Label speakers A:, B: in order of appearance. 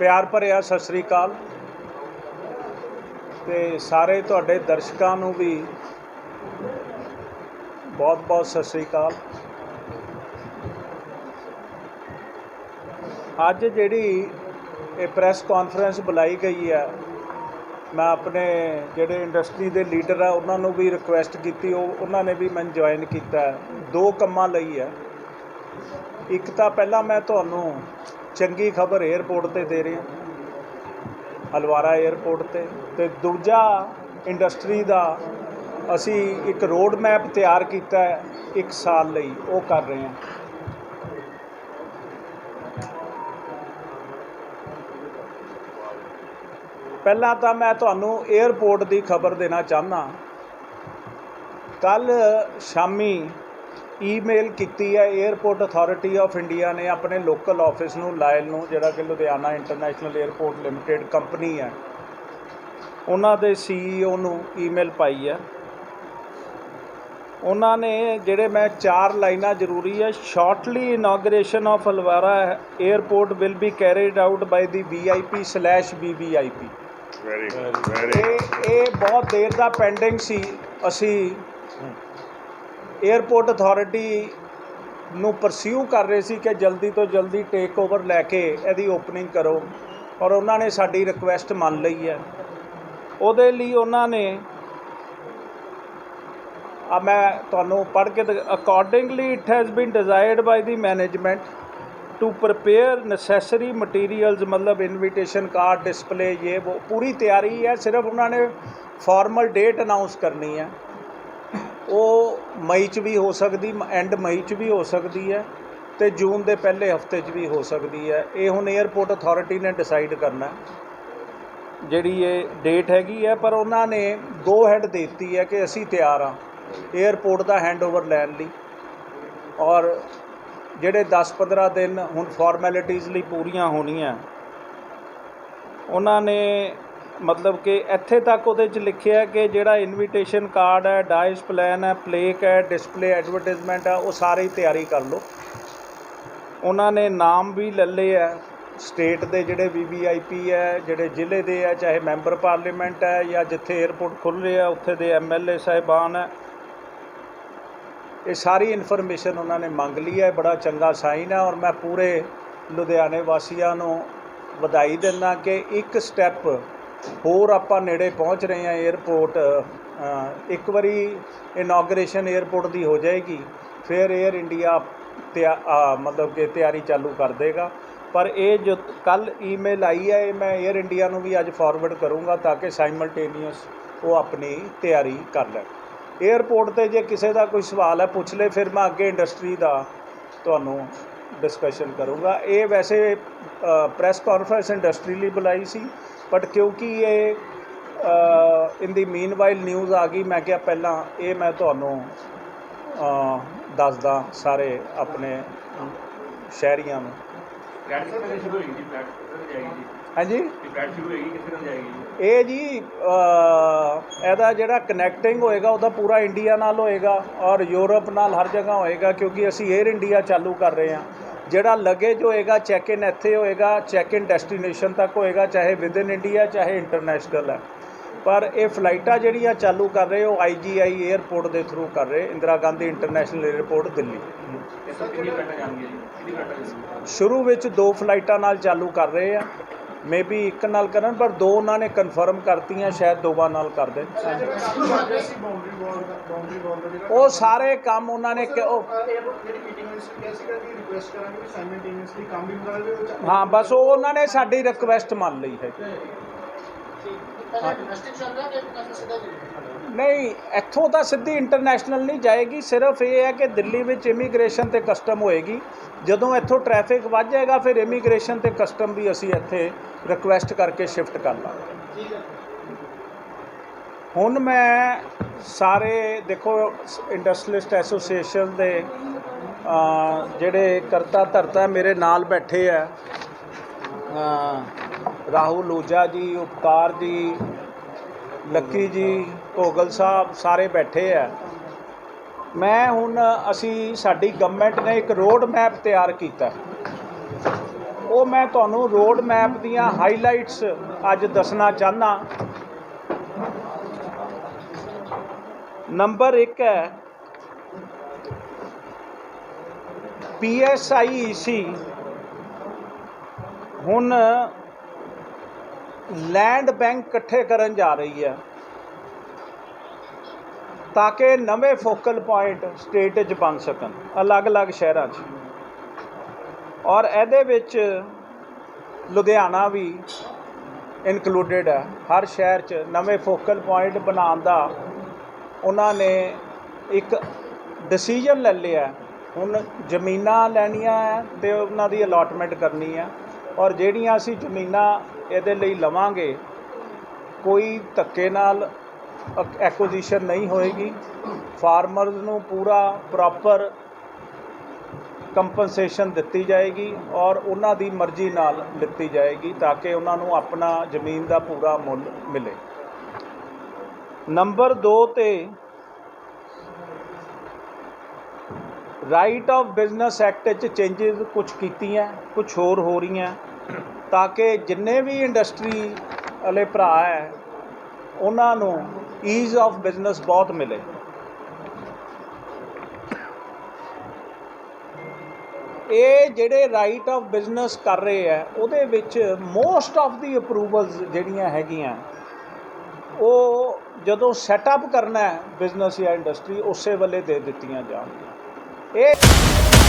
A: ਪਿਆਰ ਭਰਿਆ, ਸਤਿ ਸ੍ਰੀ ਅਕਾਲ। ਤੇ ਸਾਰੇ ਤੁਹਾਡੇ ਦਰਸ਼ਕਾਂ ਨੂੰ ਵੀ ਬਹੁਤ ਬਹੁਤ ਸਤਿ ਸ੍ਰੀ ਅਕਾਲ। ਅੱਜ ਜਿਹੜੀ ਇਹ ਪ੍ਰੈਸ ਕਾਨਫਰੰਸ ਬੁਲਾਈ ਗਈ ਹੈ, ਮੈਂ ਆਪਣੇ ਜਿਹੜੇ ਇੰਡਸਟਰੀ ਦੇ ਲੀਡਰ ਆ, ਉਹਨਾਂ ਨੂੰ ਵੀ ਰਿਕੁਐਸਟ ਕੀਤੀ, ਉਹ, ਉਹਨਾਂ ਨੇ ਵੀ ਮੈਨੂੰ ਜੁਆਇਨ ਕੀਤਾ ਦੋ ਕੰਮਾਂ ਲਈ ਹੈ। ਇੱਕ ਤਾਂ ਪਹਿਲਾਂ ਮੈਂ ਤੁਹਾਨੂੰ ਚੰਗੀ ਖਬਰ 에ਅਰਪੋਰਟ ਤੇ ਦੇ ਰਹੇ ਹਾਂ। ਹਲਵਾਰਾ 에ਅਰਪੋਰਟ ਤੇ। ਤੇ ਦੂਜਾ ਇੰਡਸਟਰੀ ਦਾ ਅਸੀਂ ਇੱਕ ਰੋਡ ਮੈਪ ਤਿਆਰ ਕੀਤਾ ਹੈ ਇੱਕ ਸਾਲ ਲਈ। ਉਹ ਕਰ ਰਹੇ ਹਾਂ। ਪਹਿਲਾਂ ਤਾਂ ਮੈਂ ਤੁਹਾਨੂੰ 에ਅਰਪੋਰਟ ਦੀ ਖਬਰ ਦੇਣਾ ਚਾਹੁੰਦਾ। ਕੱਲ ਸ਼ਾਮੀ ਈਮੇਲ ਕੀਤੀ ਹੈ 에ਅਰਪੋਰਟ ਅਥਾਰਟੀ ਆਫ ਇੰਡੀਆ ਨੇ ਆਪਣੇ ਲੋਕਲ ਆਫਿਸ ਨੂੰ ਲਾਇਲ ਨੂੰ ਜਿਹੜਾ ਕਿ Ludhiana international airport limited company ਹੈ ਉਹਨਾਂ ਦੇ ਸੀਈਓ ਨੂੰ ਈਮੇਲ ਪਾਈ ਹੈ। ਉਹਨਾਂ ਨੇ ਜਿਹੜੇ ਮੈਂ ਚਾਰ ਲਾਈਨਾਂ ਜ਼ਰੂਰੀ ਹੈ shortly inauguration of Halwara airport will be carried out by the VIP/BVIP
B: very good
A: ਇਹ ਇਹ ਬਹੁਤ ਦੇਰ ਦਾ ਪੈਂਡਿੰਗ ਸੀ ਅਸੀਂ ਏਅਰਪੋਰਟ ਅਥਾਰਟੀ ਨੂੰ ਪਰਸਿਊ ਕਰ ਰਹੇ ਸੀ ਕਿ ਜਲਦੀ ਤੋਂ ਜਲਦੀ ਟੇਕ ਓਵਰ ਲੈ ਕੇ ਇਹਦੀ ਓਪਨਿੰਗ ਕਰੋ ਔਰ ਉਹਨਾਂ ਨੇ ਸਾਡੀ ਰਿਕੁਐਸਟ ਮੰਨ ਲਈ ਹੈ। ਉਹਦੇ ਲਈ ਉਹਨਾਂ ਨੇ ਆ ਮੈਂ ਤੁਹਾਨੂੰ ਪੜ੍ਹ ਕੇ accordingly it has been desired by the management to prepare necessary materials ਮਤਲਬ ਇਨਵੀਟੇਸ਼ਨ ਕਾਰਡ ਡਿਸਪਲੇ ਇਹ ਉਹ ਪੂਰੀ ਤਿਆਰੀ ਹੈ। ਸਿਰਫ ਉਹਨਾਂ ਨੇ ਫਾਰਮਲ ਡੇਟ ਅਨਾਉਂਸ ਕਰਨੀ ਹੈ। ਉਹ ਮਈ 'ਚ ਵੀ ਹੋ ਸਕਦੀ ਐਂਡ ਮਈ 'ਚ ਵੀ ਹੋ ਸਕਦੀ ਹੈ ਤੇ ਜੂਨ ਦੇ ਪਹਿਲੇ ਹਫ਼ਤੇ 'ਚ ਵੀ ਹੋ ਸਕਦੀ ਹੈ। ਇਹ ਹੁਣ 에ਅਰਪੋਰਟ ਅਥਾਰਟੀ ਨੇ ਡਿਸਾਈਡ ਕਰਨਾ ਜਿਹੜੀ ਇਹ ਡੇਟ ਹੈਗੀ ਹੈ, ਪਰ ਉਹਨਾਂ ਨੇ ਗੋ ਹੈਡ ਦਿੱਤੀ ਹੈ ਕਿ ਅਸੀਂ ਤਿਆਰ ਹਾਂ 에ਅਰਪੋਰਟ ਦਾ ਹੈਂਡਓਵਰ ਲੈਣ ਲਈ। ਔਰ ਜਿਹੜੇ 10-15 ਦਿਨ ਹੁਣ ਫਾਰਮੈਲਿਟੀਜ਼ ਲਈ ਪੂਰੀਆਂ ਹੋਣੀਆਂ, ਉਹਨਾਂ ਨੇ ਮਤਲਬ ਕਿ ਇੱਥੇ ਤੱਕ ਉਹਦੇ 'ਚ ਲਿਖਿਆ ਕਿ ਜਿਹੜਾ ਇਨਵੀਟੇਸ਼ਨ ਕਾਰਡ ਹੈ ਡਾਇਸ ਪਲਾਨ ਹੈ ਪਲੇਕ ਹੈ ਡਿਸਪਲੇ ਐਡਵਰਟਾਈਜ਼ਮੈਂਟ ਹੈ, ਉਹ ਸਾਰੀ ਤਿਆਰੀ ਕਰ ਲਓ। ਉਹਨਾਂ ਨੇ ਨਾਮ ਵੀ ਲੈ ਲਏ ਹੈ। ਸਟੇਟ ਦੇ ਜਿਹੜੇ ਵੀਵੀਆਈਪੀ ਹੈ, ਜਿਹੜੇ ਜ਼ਿਲ੍ਹੇ ਦੇ ਹੈ, ਚਾਹੇ ਮੈਂਬਰ ਪਾਰਲੀਮੈਂਟ ਹੈ ਜਾਂ ਜਿੱਥੇ 에ਅਰਪੋਰਟ ਖੁੱਲ੍ਹ ਰਿਹਾ ਉੱਥੇ ਦੇ ਐਮਐਲਏ ਸਾਹਿਬਾਨ ਹੈ। ਇਹ ਸਾਰੀ ਇਨਫੋਰਮੇਸ਼ਨ ਉਹਨਾਂ ਨੇ ਮੰਗ ਲਈ ਹੈ। ਬੜਾ ਚੰਗਾ ਸਾਈਨ ਹੈ ਔਰ ਮੈਂ ਪੂਰੇ ਲੁਧਿਆਣੇ ਵਾਸੀਆਂ ਨੂੰ ਵਧਾਈ ਦਿੰਦਾ ਕਿ ਇੱਕ ਸਟੈਪ ਹੋਰ ਆਪਾਂ ਨੇੜੇ ਪਹੁੰਚ ਰਹੇ ਹਾਂ ਏਅਰਪੋਰਟ ਇੱਕ ਵਾਰੀ ਇਨੋਗ੍ਰੇਸ਼ਨ ਏਅਰਪੋਰਟ ਦੀ ਹੋ ਜਾਏਗੀ, ਫਿਰ ਏਅਰ ਇੰਡੀਆ ਤਿਆ ਮਤਲਬ ਕਿ ਤਿਆਰੀ ਚਾਲੂ ਕਰ ਦੇਗਾ। ਪਰ ਇਹ ਜੋ ਕੱਲ ਈਮੇਲ ਆਈ ਹੈ, ਇਹ ਮੈਂ ਏਅਰ ਇੰਡੀਆ ਨੂੰ ਵੀ ਅੱਜ ਫਾਰਵਰਡ ਕਰੂੰਗਾ ਤਾਂ ਕਿ ਸਾਈਮਲਟੇਨੀਅਸ ਉਹ ਆਪਣੀ ਤਿਆਰੀ ਕਰ ਲੈ ਏਅਰਪੋਰਟ ਤੇ ਜੇ ਕਿਸੇ ਦਾ ਕੋਈ ਸਵਾਲ ਹੈ, ਪੁੱਛ ਲੈ ਫਿਰ ਮੈਂ ਅੱਗੇ ਇੰਡਸਟਰੀ ਦਾ ਤੁਹਾਨੂੰ ਡਿਸਕਸ਼ਨ ਕਰੂੰਗਾ। ਇਹ ਵੈਸੇ ਪ੍ਰੈਸ ਕਾਨਫਰੰਸ ਇੰਡਸਟਰੀ ਲਈ ਬੁਲਾਈ ਸੀ। ਬਟ ਕਿਉਂਕਿ ਇਹ ਇਨ ਦੀ ਮੀਨਵਾਈਲ ਨਿਊਜ਼ ਆ ਗਈ ਮੈਂ ਕਿਹਾ ਪਹਿਲਾਂ ਇਹ ਮੈਂ ਤੁਹਾਨੂੰ ਦੱਸਦਾ ਸਾਰੇ ਆਪਣੇ ਸ਼ਹਿਰੀਆਂ ਨੂੰ ਹਾਂਜੀ
C: ਇਹ ਜੀ
A: ਇਹ ਜੀ ਅ, ਇਹਦਾ ਜਿਹੜਾ ਕਨੈਕਟਿੰਗ ਹੋਏਗਾ ਉਹਦਾ ਪੂਰਾ ਇੰਡੀਆ ਨਾਲ ਹੋਏਗਾ ਔਰ ਯੂਰਪ ਨਾਲ ਹਰ ਜਗ੍ਹਾ ਹੋਏਗਾ ਕਿਉਂਕਿ ਅਸੀਂ 에ਅਰ ਇੰਡੀਆ ਚਾਲੂ ਕਰ ਰਹੇ ਹਾਂ ਜਿਹੜਾ ਲਗੇਜ ਹੋਏਗਾ ਚੈੱਕ ਇਨ ਇੱਥੇ ਹੋਏਗਾ ਚੈੱਕ ਇਨ ਡੈਸਟੀਨੇਸ਼ਨ ਤੱਕ ਹੋਏਗਾ ਚਾਹੇ ਵਿਦ ਇਨ ਇੰਡੀਆ ਚਾਹੇ ਇੰਟਰਨੈਸ਼ਨਲ ਹੈ। ਪਰ ਇਹ ਫਲਾਈਟਾਂ ਜਿਹੜੀਆਂ ਚਾਲੂ ਕਰ ਰਹੇ ਉਹ ਆਈਜੀਆਈ 에ਅਰਪੋਰਟ ਦੇ ਥਰੂ ਕਰ ਰਹੇ ਇੰਦਰਾ ਗਾਂਧੀ ਇੰਟਰਨੈਸ਼ਨਲ 에ਅਰਪੋਰਟ ਦਿੱਲੀ ਸ਼ੁਰੂ ਵਿੱਚ ਦੋ ਫਲਾਈਟਾਂ ਨਾਲ ਚਾਲੂ ਕਰ ਰਹੇ ਆ। ਮੇਬੀ ਇੱਕ ਨਾਲ ਕਰਨ, ਪਰ ਦੋ ਉਹਨਾਂ ਨੇ ਕਨਫਰਮ ਕਰਤੀਆਂ, ਸ਼ਾਇਦ ਦੋਵਾਂ ਨਾਲ ਕਰ ਦੇਣ ਉਹ ਸਾਰੇ ਕੰਮ ਉਹਨਾਂ ਨੇ ਹਾਂ, ਬਸ ਉਹ ਉਹਨਾਂ ਨੇ ਸਾਡੀ ਰਿਕੁਐਸਟ ਮੰਨ ਲਈ ਹੈ। ਨਹੀਂ, ਇੱਥੋਂ ਤਾਂ ਸਿੱਧੀ ਇੰਟਰਨੈਸ਼ਨਲ ਨਹੀਂ ਜਾਏਗੀ, ਸਿਰਫ ਇਹ ਹੈ ਕਿ ਦਿੱਲੀ ਵਿੱਚ ਇਮੀਗ੍ਰੇਸ਼ਨ ਤੇ ਕਸਟਮ ਹੋਏਗੀ। ਜਦੋਂ ਇੱਥੋਂ ਟ੍ਰੈਫਿਕ ਵੱਧ ਜਾਏਗਾ, ਫਿਰ ਇਮੀਗ੍ਰੇਸ਼ਨ ਤੇ ਕਸਟਮ ਵੀ ਅਸੀਂ ਇੱਥੇ ਰਿਕੁਐਸਟ ਕਰਕੇ ਸ਼ਿਫਟ ਕਰ ਲਾਂਗੇ। ਹੁਣ ਮੈਂ ਸਾਰੇ, ਦੇਖੋ ਇੰਡਸਟਰੀਲਿਸਟ ਐਸੋਸੀਏਸ਼ਨ ਦੇ ਜਿਹੜੇ ਕਰਤਾ ਧਰਤਾ ਮੇਰੇ ਨਾਲ ਬੈਠੇ ਆ ਰਾਹੁਲ ਊਜਾ ਜੀ, ਉਪਕਾਰ ਜੀ ਲੱਕੀ ਜੀ, ਭੋਗਲ ਸਾਹਿਬ ਸਾਰੇ ਬੈਠੇ ਆ। ਮੈਂ ਹੁਣ ਅਸੀਂ, ਸਾਡੀ ਗਵਰਨਮੈਂਟ ਨੇ ਇੱਕ ਰੋਡ ਮੈਪ ਤਿਆਰ ਕੀਤਾ। ਉਹ ਮੈਂ ਤੁਹਾਨੂੰ ਰੋਡ ਮੈਪ ਦੀਆਂ ਹਾਈਲਾਈਟਸ ਅੱਜ ਦੱਸਣਾ ਚਾਹਨਾ ਨੰਬਰ 1 ਹੈ PSIEC ਹੁਣ ਲੈਂਡ ਬੈਂਕ ਇਕੱਠੇ ਕਰਨ ਜਾ ਰਹੀ ਹੈ ਤਾਂ ਕਿ ਨਵੇਂ ਫੋਕਲ ਪੁਆਇੰਟ ਸਟੇਟ 'ਚ ਬਣ ਸਕਣ, ਅਲੱਗ-ਅਲੱਗ ਸ਼ਹਿਰਾਂ 'ਚ। ਔਰ ਇਹਦੇ ਵਿੱਚ ਲੁਧਿਆਣਾ ਵੀ ਇਨਕਲੂਡਡ ਹੈ। ਹਰ ਸ਼ਹਿਰ 'ਚ ਨਵੇਂ ਫੋਕਲ ਪੁਆਇੰਟ ਬਣਾਉਣ ਦਾ ਉਹਨਾਂ ਨੇ ਇੱਕ ਡਿਸੀਜਨ ਲੈ ਲਿਆ ਹੁਣ ਜ਼ਮੀਨਾਂ ਲੈਣੀਆਂ ਹੈ ਤੇ ਉਹਨਾਂ ਦੀ ਅਲਾਟਮੈਂਟ ਕਰਨੀ ਹੈ। ਔਰ ਜਿਹੜੀਆਂ ਅਸੀਂ ਜ਼ਮੀਨਾਂ ਇਹਦੇ ਲਈ ਲਵਾਂਗੇ, ਕੋਈ ਧੱਕੇ ਨਾਲ ਐਕੁਜੀਸ਼ਨ ਨਹੀਂ ਹੋਏਗੀ। ਫਾਰਮਰਸ ਨੂੰ ਪੂਰਾ ਪ੍ਰੋਪਰ ਕੰਪਨਸੇਸ਼ਨ ਦਿੱਤੀ ਜਾਏਗੀ ਔਰ ਉਹਨਾਂ ਦੀ ਮਰਜ਼ੀ ਨਾਲ ਲਿੱਤੀ ਜਾਏਗੀ ਤਾਂ ਕਿ ਉਹਨਾਂ ਨੂੰ ਆਪਣਾ ਜ਼ਮੀਨ ਦਾ ਪੂਰਾ ਮੁੱਲ ਮਿਲੇ। ਨੰਬਰ 2 ਤੇ ਰਾਈਟ ਆਫ ਬਿਜ਼ਨਸ ਐਕਟ 'ਚ ਚੇਂਜਸ ਕੁਝ ਕੀਤੀਆਂ ਕੁਝ ਹੋਰ ਹੋ ਰਹੀਆਂ, ਤਾਂ ਕਿ ਜਿੰਨੇ ਵੀ ਇੰਡਸਟਰੀ ਵਾਲੇ ਭਰਾ ਹੈ, ਉਹਨਾਂ ਨੂੰ ਈਜ਼ ਆਫ ਬਿਜ਼ਨਸ ਬਹੁਤ ਮਿਲੇ। ਇਹ ਜਿਹੜੇ ਰਾਈਟ ਆਫ ਬਿਜ਼ਨਸ ਕਰ ਰਹੇ ਆ ਉਹਦੇ ਵਿੱਚ ਮੋਸਟ ਆਫ ਦੀ ਅਪਰੂਵਲਸ ਜਿਹੜੀਆਂ ਹੈਗੀਆਂ, ਉਹ ਜਦੋਂ ਸੈਟਅਪ ਕਰਨਾ ਹੈ ਬਿਜ਼ਨਸ ਜਾਂ ਇੰਡਸਟਰੀ ਉਸੇ ਵੇਲੇ ਦੇ ਦਿੱਤੀਆਂ ਜਾਣਗੀਆਂ। ਇਹ